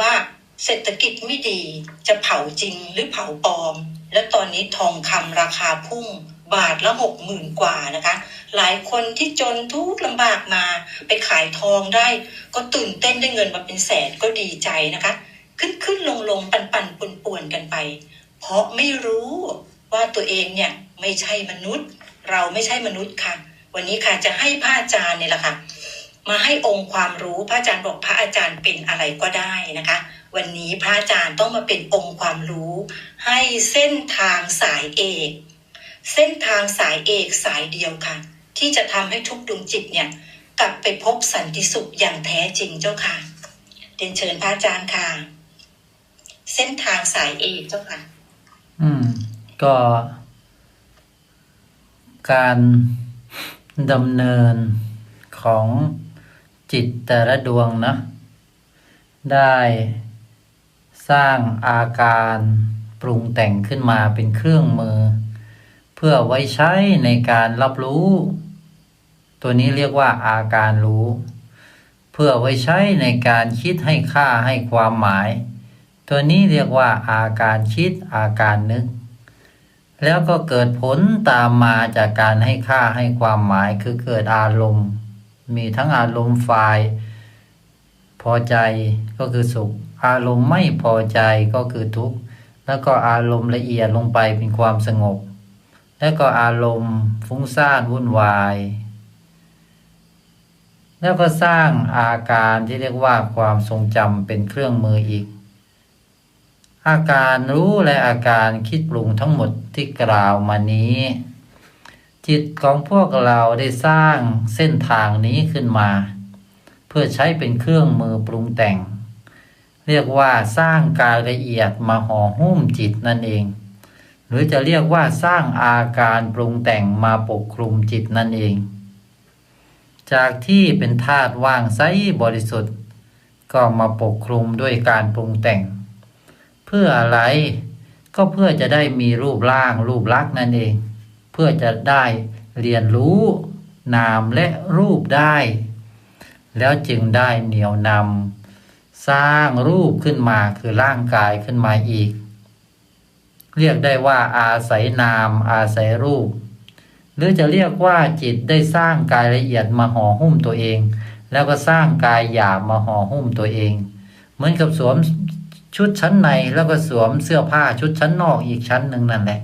ว่าเศรษฐกิจไม่ดีจะเผาจริงหรือเผาปลอม แล้วตอนนี้ทองคำราคาพุ่งบาทละหกหมื่นกว่านะคะ หลายคนที่จนทุกข์ลำบากมาไปขายทองได้ ก็ตื่นเต้นได้เงินมาเป็นแสนก็ดีใจนะคะ ขึ้นขึ้นลงลงปันปันป่วนป่วนกันไป เพราะไม่รู้ว่าตัวเองเนี่ยไม่ใช่มนุษย์ เราไม่ใช่มนุษย์ค่ะ วันนี้ค่ะจะให้พระอาจารย์เนี่ยแหละค่ะ มาให้องค์ความรู้พระอาจารย์บอกพระอาจารย์เป็นอะไรก็ได้นะคะ วันนี้พระอาจารย์ต้องมาเป็นองค์ความรู้ ให้เส้นทางสายเอก เส้นทางสายเอกสายเดียวค่ะ ที่จะทำให้ทุกดวงจิตเนี่ยกลับไปพบสันติสุขอย่างแท้จริงเจ้าค่ะเรียนเชิญพระอาจารย์ค่ะ เส้นทางสายเอกเจ้าค่ะ อืม ก็ การดำเนินของ จิตแต่ละดวงนะ ได้สร้างอาการปรุงแต่งขึ้นมาเป็นเครื่องมือ เพื่อไว้ใช้ในการรับรู้ ตัวนี้เรียกว่าอาการรู้ เพื่อไว้ใช้ในการคิดให้ค่าให้ความหมาย ตัวนี้เรียกว่าอาการคิดอาการนึก แล้วก็เกิดผลตามมาจากการให้ค่าให้ความหมายคือเกิดอารมณ์ มีทั้งอารมณ์ฝ่าย พอใจก็คือสุข อารมณ์ไม่พอใจก็คือทุกข์แล้วก็อารมณ์ละเอียดลงไปเป็นความสงบ แล้วก็อารมณ์ฟุ้งซ่านวุ่นวาย แล้วก็สร้างอาการที่เรียกว่าความทรงจำเป็นเครื่องมืออีก อาการรู้และอาการคิดปรุงทั้งหมดที่กล่าวมานี้ จิตของพวกเราได้สร้างเส้นทางนี้ขึ้นมา เพื่อใช้เป็นเครื่องมือปรุงแต่ง เรียกว่าสร้างกายละเอียดมาห่อหุ้มจิตนั่นเอง หรือจะเรียกว่าสร้างอาการปรุงแต่งมาปกคลุมจิตนั่นเอง จากที่เป็นธาตุว่างไซบริสุทธิ์ ก็มาปกคลุมด้วยการปรุงแต่ง เพื่ออะไรก็เพื่อจะได้มีรูปร่างรูปลักษณ์นั่นเอง เพื่อจะได้เรียนรู้นามและรูปได้ แล้วจึงได้เหนียวนำสร้างรูปขึ้นมาคือร่างกายขึ้นมาอีก เรียกได้ว่าอาศัยนามอาศัยรูป หรือจะเรียกว่าจิตได้สร้างกายละเอียดมาห่อหุ้มตัวเอง แล้วก็สร้างกายหยาบมาห่อหุ้มตัวเอง เหมือนกับสวมชุดชั้นในแล้วก็สวมเสื้อผ้าชุดชั้นนอกอีกชั้นหนึ่งนั่นแหละ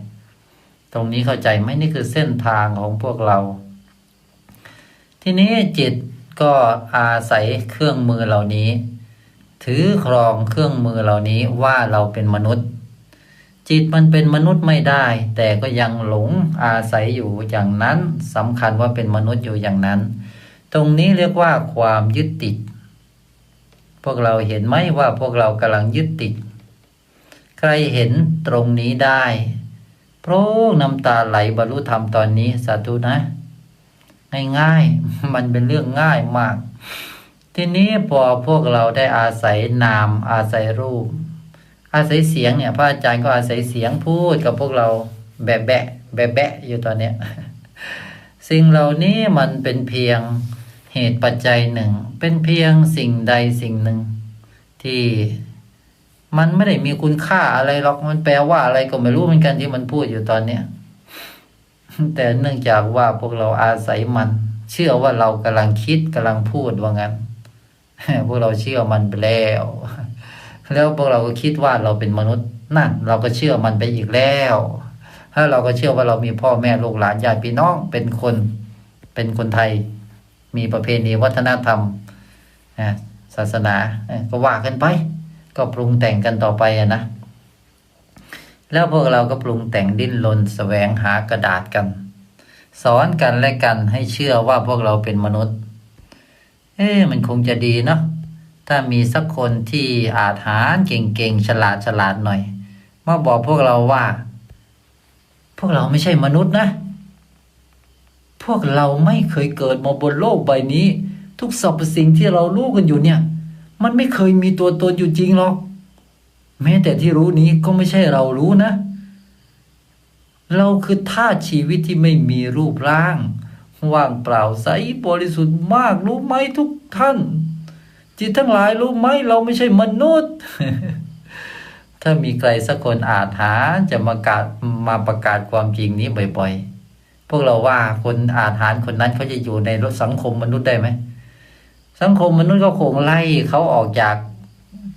ตรงนี้เข้าใจไหมนี่คือเส้นทางของพวกเรา ทีนี้จิตก็อาศัยเครื่องมือเหล่านี้ ถือครองเครื่องมือเหล่านี้ว่าเราเป็นมนุษย์ จิตมันเป็นมนุษย์ไม่ได้ แต่ก็ยังหลงอาศัยอยู่อย่างนั้นสำคัญว่าเป็นมนุษย์อยู่อย่างนั้น ตรงนี้เรียกว่าความยึดติด พวกเราเห็นไหมว่าพวกเรากำลังยึดติด ใครเห็นตรงนี้ได้ โพรกน้ำตาไหลบรรลุธรรมตอนนี้ สาธุนะ ง่ายๆ มันเป็นเรื่องง่ายมาก ทีนี้พอพวกเราได้อาศัยนาม อาศัยรูป อาศัยเสียงเนี่ย พระอาจารย์ก็อาศัยเสียงพูดกับพวกเราแบะแบะแบะแบะอยู่ตอนเนี้ยสิ่งเหล่านี้มันเป็นเพียงเหตุปัจจัยหนึ่ง เป็นเพียงสิ่งใดสิ่งหนึ่ง ที่ มันไม่ได้มีคุณค่าอะไรหรอกมันแปลว่าอะไรก็ไม่รู้เหมือนกันที่มันพูดอยู่ตอนเนี้ยแต่เนื่องจากว่าพวกเราอาศัยมัน เชื่อว่าเรากำลังคิดกำลังพูดว่างั้นพวกเราเชื่อมันไปแล้ว แล้วพวกเราก็คิดว่าเราเป็นมนุษย์นั่นเราก็เชื่อมันไปอีกแล้วถ้าเราก็เชื่อว่าเรามีพ่อแม่ลูกหลานญาติพี่น้องเป็นคน เป็นคนไทย มีประเพณีวัฒนธรรมศาสนาก็ว่ากันไป ก็ปรุงแต่งกันต่อไปอะนะ แล้วพวกเราก็ปรุงแต่งดิ้นรนแสวงหากระดาษกัน สอนกันและกันให้เชื่อว่าพวกเราเป็นมนุษย์ เอ๊มันคงจะดีเนาะถ้ามีสักคนที่อาจหารเก่งๆฉลาดฉลาดหน่อย มาบอกพวกเราว่า พวกเราไม่ใช่มนุษย์นะ พวกเราไม่เคยเกิดมาบนโลกใบนี้ ทุกสรรพสิ่งที่เรารู้กันอยู่เนี่ย มันไม่เคยมีตัวตนอยู่จริงหรอก แม้แต่ที่รู้นี้ก็ไม่ใช่เรารู้นะ เราคือธาตุชีวิตที่ไม่มีรูปร่าง ว่างเปล่าใสบริสุทธิ์มากรู้ไหมทุกท่าน จิตทั้งหลายรู้ไหมเราไม่ใช่มนุษย์ ถ้ามีใครสักคนอาจหาจะมากาศมาประกาศความจริงนี้บ่อย ๆ พวกเราว่าคนอาจหารคนนั้นเขาจะอยู่ในสังคมมนุษย์ได้ไหม สังคมมนุษย์ก็คงไล่เขาออกจาก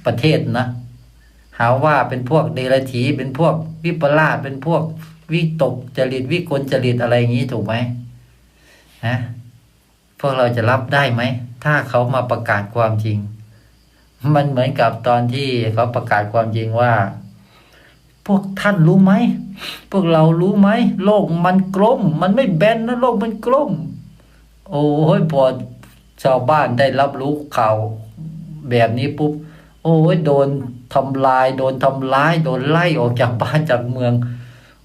ประเทศนะหาว่าเป็นพวกเดรัจฉีเป็นพวกวิปลาสเป็นพวกวิตกจริตวิกลจริตอะไรอย่างนี้ถูกไหมฮะพวกเราจะรับได้ไหม ถ้าเขามาประกาศความจริง มันเหมือนกับตอนที่เขาประกาศความจริงว่า พวกท่านรู้ไหม พวกเรารู้ไหม โลกมันกลม มันไม่แบนนะโลกมันกลม โอ้ยพอ ชาวบ้านได้รับรู้ข่าวแบบนี้ปุ๊บ โอ้ยโดนทำลาย โดนทำร้าย โดนไล่ออกจากบ้านจากเมือง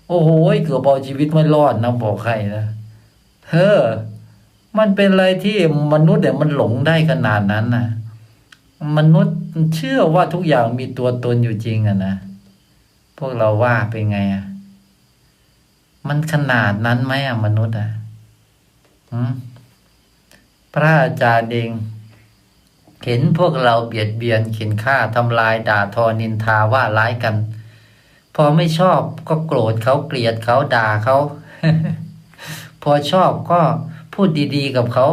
โอ้โหเกือบเอาชีวิตไม่รอดนะบอกใครนะเฮ้อมันเป็นอะไรที่มนุษย์เนี่ยมันหลงได้ขนาดนั้นนะมนุษย์เชื่อว่าทุกอย่างมีตัวตนอยู่จริงอะนะพวกเราว่าเป็นไงอะมันขนาดนั้นไหมอะมนุษย์อะหืม พระอาจารย์เองเห็นพวกเราเบียดเบียนเข็นฆ่าทำลายด่าทอนินทาว่าร้ายกัน พอไม่ชอบก็โกรธเขาเกลียดเขาด่าเขาพอชอบก็พูดดีๆกับเขา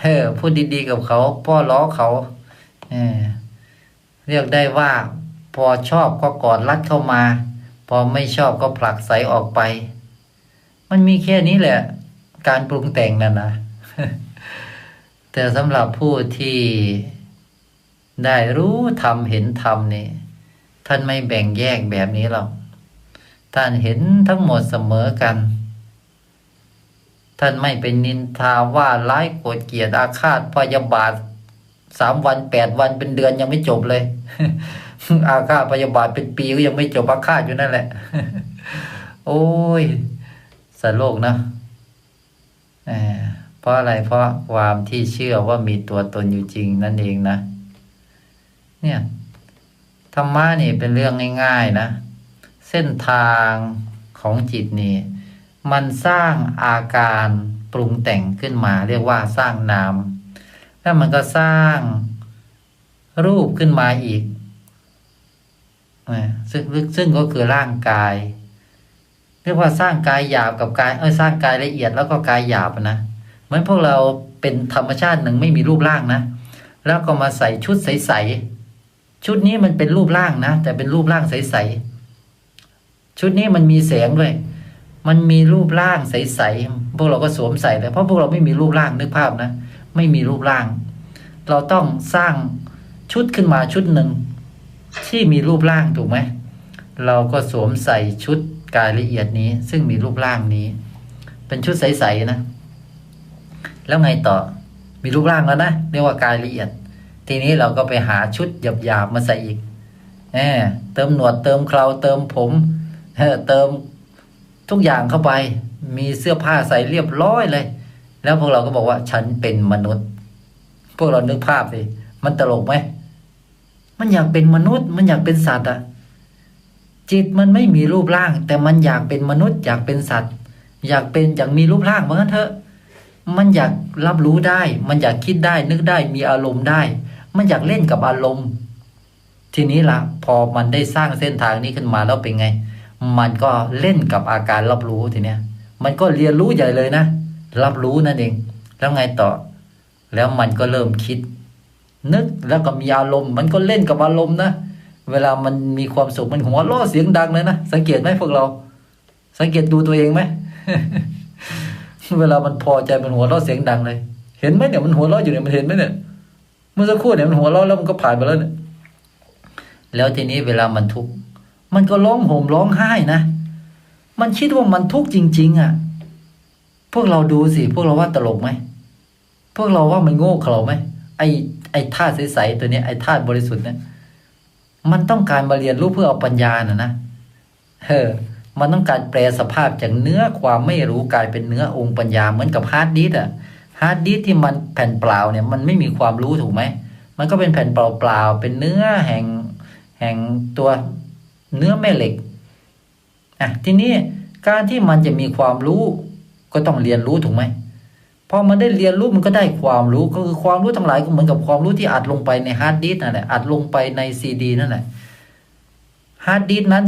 เออพูดดีๆกับเขาป้อล้อเขาเออเรียกได้ว่า พอชอบก็กอดรัดเข้ามา พอไม่ชอบก็ผลักใสออกไป มันมีแค่นี้แหละ การปรุงแต่งนั่นนะ แต่สำหรับผู้ที่ได้รู้ธรรมเห็นธรรมนี่ท่านไม่แบ่งแยกแบบนี้หรอกท่านเห็นทั้งหมดเสมอกัน ท่านไม่เป็นนินทาว่าร้ายโกรธเกลียดอาฆาตพยาบาทสามวันแปดวันเป็นเดือนยังไม่จบเลย อาฆาตพยาบาทเป็นปีก็ยังไม่จบอาฆาตอยู่นั่นแหละ โอ้ยสโลกนะเอ่อ เพราะอะไรเพราะความที่เชื่อว่ามีตัวตนอยู่จริงนั่นเองนะ เนี่ยธรรมะนี่เป็นเรื่องง่ายๆนะ เส้นทางของจิตนี่ มันสร้างอาการปรุงแต่งขึ้นมา เรียกว่าสร้างนาม แล้วมันก็สร้างรูปขึ้นมาอีกซึ่งซึ่งก็คือร่างกาย เรียกว่าสร้างกายหยาบกับกายเออสร้างกายละเอียดแล้วก็กายหยาบนะ มือนพวกเราเป็นธรรมชาติหนึ่งไม่มีรูปร่างนะ แล้วก็มาใส่ชุดใสๆ ชุดนี้มันเป็นรูปร่างนะ แต่เป็นรูปร่างใสๆ ชุดนี้มันมีแสงด้วย มันมีรูปร่างใสๆ พวกเราก็สวมใส่เลยเพราะพวกเราไม่มีรูปร่างนึกภาพนะ ไม่มีรูปร่าง เราต้องสร้างชุดขึ้นมาชุดหนึ่งที่มีรูปร่างถูกไหม เราก็สวมใส่ชุดกายละเอียดนี้ ซึ่งมีรูปร่างนี้ เป็นชุดใสๆนะ แล้วไงต่อมีรูปร่างแล้วนะ เรียกว่ากายละเอียด ทีนี้เราก็ไปหาชุดหยาบๆมาใส่อีกเออเติมหนวดเติมเคราเติมผมเออเติมทุกอย่างเข้าไป มีเสื้อผ้าใส่เรียบร้อยเลย แล้วพวกเราก็บอกว่าฉันเป็นมนุษย์ พวกเรานึกภาพสิมันตลกไหมมันอยากเป็นมนุษย์ มันอยากเป็นสัตว์อะจิตมันไม่มีรูปร่าง แต่มันอยากเป็นมนุษย์ อยากเป็นสัตว์ อยากเป็นอยากมีรูปร่างเหมือนกันเถอะ มันอยากรับรู้ได้ มันอยากคิดได้ นึกได้มีอารมณ์ได้ มันอยากเล่นกับอารมณ์ ทีนี้ละพอมันได้สร้างเส้นทางนี้ขึ้นมาแล้วเป็นไง มันก็เล่นกับอาการรับรู้ทีเนี้ย มันก็เรียนรู้ใหญ่เลยนะ รับรู้นั่นเอง แล้วไงต่อ แล้วมันก็เริ่มคิด นึกแล้วก็มีอารมณ์ มันก็เล่นกับอารมณ์นะ เวลามันมีความสุขมันหัวเราะเสียงดังเลยนะ สังเกตไหมพวกเรา สังเกตดูตัวเองไหม เวลามันพอใจมันหัวเราะเสียงดังเลย เห็นไหมเนี่ยมันหัวเราะอยู่เนี่ยมันเห็นไหมเนี่ยเมื่อสักครู่เนี่ยมันหัวเราะแล้วมันก็ผ่านไปแล้วเนี่ยแล้วทีนี้เวลามันทุกข์มันก็ร้องโห่มร้องไห้นะ มันคิดว่ามันทุกข์จริง ๆ อะ พวกเราดูสิพวกเราว่าตลกไหมพวกเราว่ามันโง่เขลาไหมไอ้ไอ้ธาตุใสๆตัวเนี้ยไอ้ธาตุบริสุทธิ์เนี่ยมันต้องการมาเรียนรู้เพื่อเอาปัญญาน่ะนะเออ มันต้องการแปลสภาพจากเนื้อความไม่รู้กลายเป็นเนื้อองค์ปัญญาเหมือนกับฮาร์ดดิสอะฮาร์ดดิสที่มันแผ่นเปล่าเนี่ยมันไม่มีความรู้ถูกไหม มันก็เป็นแผ่นเปล่าๆเป็นเนื้อแห่งแห่งตัวเนื้อแม่เหล็กอะทีนี้การที่มันจะมีความรู้ก็ต้องเรียนรู้ถูกไหมพอมันได้เรียนรู้มันก็ได้ความรู้ก็คือความรู้ทั้งหลายก็เหมือนกับความรู้ที่อัดลงไปในฮาร์ดดิสนั่นแหละอัดลงไปในซีดีนั่นแหละฮาร์ดดิสนั้น